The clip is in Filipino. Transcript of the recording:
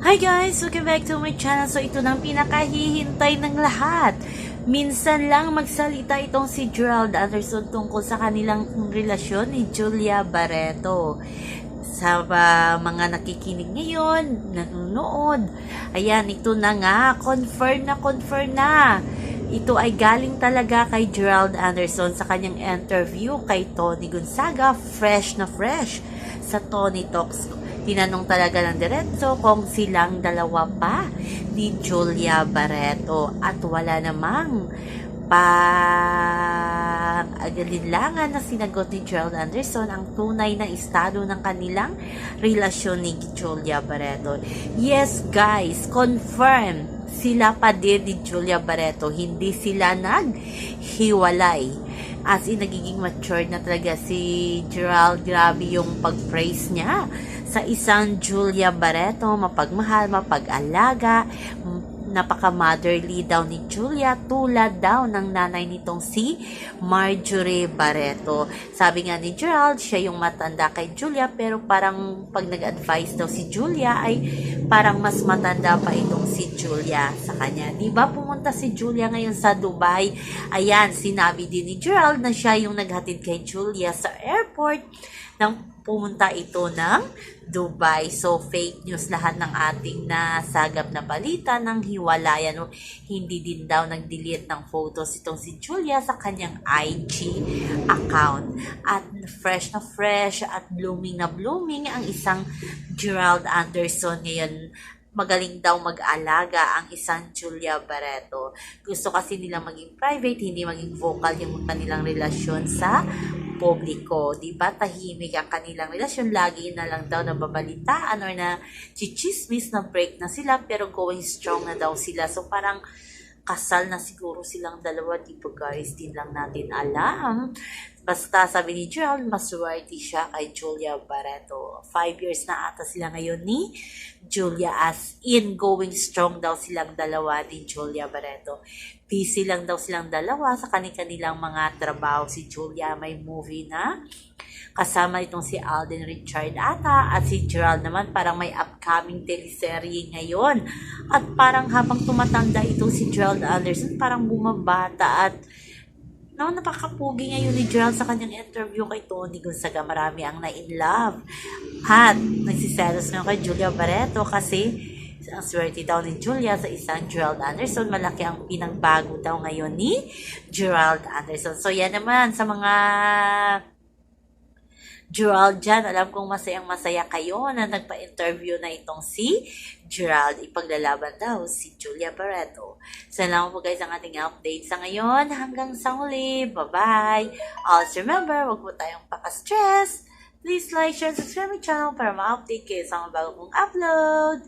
Hi guys! Welcome back to my channel. So ito nang pinakahihintay ng lahat. Minsan lang magsalita itong si Gerald Anderson tungkol sa kanilang relasyon ni Julia Barreto. Sa ah, mga nakikinig ngayon, nanonood, ayan, ito na nga, confirm na confirm na. Ito ay galing talaga kay Gerald Anderson sa kanyang interview kay Tony Gonzaga, fresh na fresh sa Tony Talks tinanong talaga ng diretso kung silang dalawa pa ni Julia Barreto at wala namang pang agalinlangan na sinagot ni Gerald Anderson ang tunay na estado ng kanilang relasyon ni Julia Barreto. Yes guys, confirm sila pa din ni Julia Barreto. Hindi sila naghiwalay as in nagiging mature na talaga si Gerald. Grabe yung pag-praise niya sa isang Julia Barreto, mapagmahal, mapag-alaga, napaka-motherly daw ni Julia, tulad daw ng nanay nitong si Marjorie Barreto. Sabi nga ni Gerald, siya yung matanda kay Julia, pero parang pag nag-advise daw si Julia ay parang mas matanda pa itong si Julia sa kanya. Di ba pumunta si Julia ngayon sa Dubai? Ayan, sinabi din ni Gerald na siya yung naghatid kay Julia sa airport nang pumunta ito ng Dubai. So, fake news lahat ng ating nasagap na balita ng hiwalayan. Hindi din daw nag-delete ng photos itong si Julia sa kanyang IG account. At fresh na fresh at blooming na blooming ang isang Gerald Anderson ngayon magaling daw mag-alaga ang isang Julia Barreto. Gusto kasi nila maging private, hindi maging vocal yung kanilang relasyon sa publiko. Di ba? Tahimik ang kanilang relasyon. Lagi na lang daw nababalitaan or na chichismis na break na sila pero going strong na daw sila. So parang kasal na siguro silang dalawa. Di ba guys? Di lang natin alam. Basta sabi ni Gerald, maswerte siya kay Julia Barreto. Five years na ata sila ngayon ni Julia as in going strong daw silang dalawa ni Julia Barreto. Busy lang daw silang dalawa sa kanilang mga trabaho. Si Julia may movie na kasama itong si Alden Richard ata at si Gerald naman parang may upcoming teleserye ngayon. At parang habang tumatanda itong si Gerald Anderson parang bumabata at No, napakapugi ngayon ni Gerald sa kanyang interview kay Tony Gonzaga. Marami ang na-in love. At nagsiselos nga kay Julia Barreto kasi ang swerte daw ni Julia sa isang Gerald Anderson. Malaki ang pinagbago daw ngayon ni Gerald Anderson. So yan naman sa mga Gerald dyan, alam kong masayang masaya kayo na nagpa-interview na itong si Gerald. Ipaglalaban daw si Julia Barreto. Salamat po guys ang ating update sa ngayon. Hanggang sa muli. Bye-bye. Also remember, wag po tayong paka-stress. Please like, share, subscribe my channel para ma-update kayo sa mga bago upload.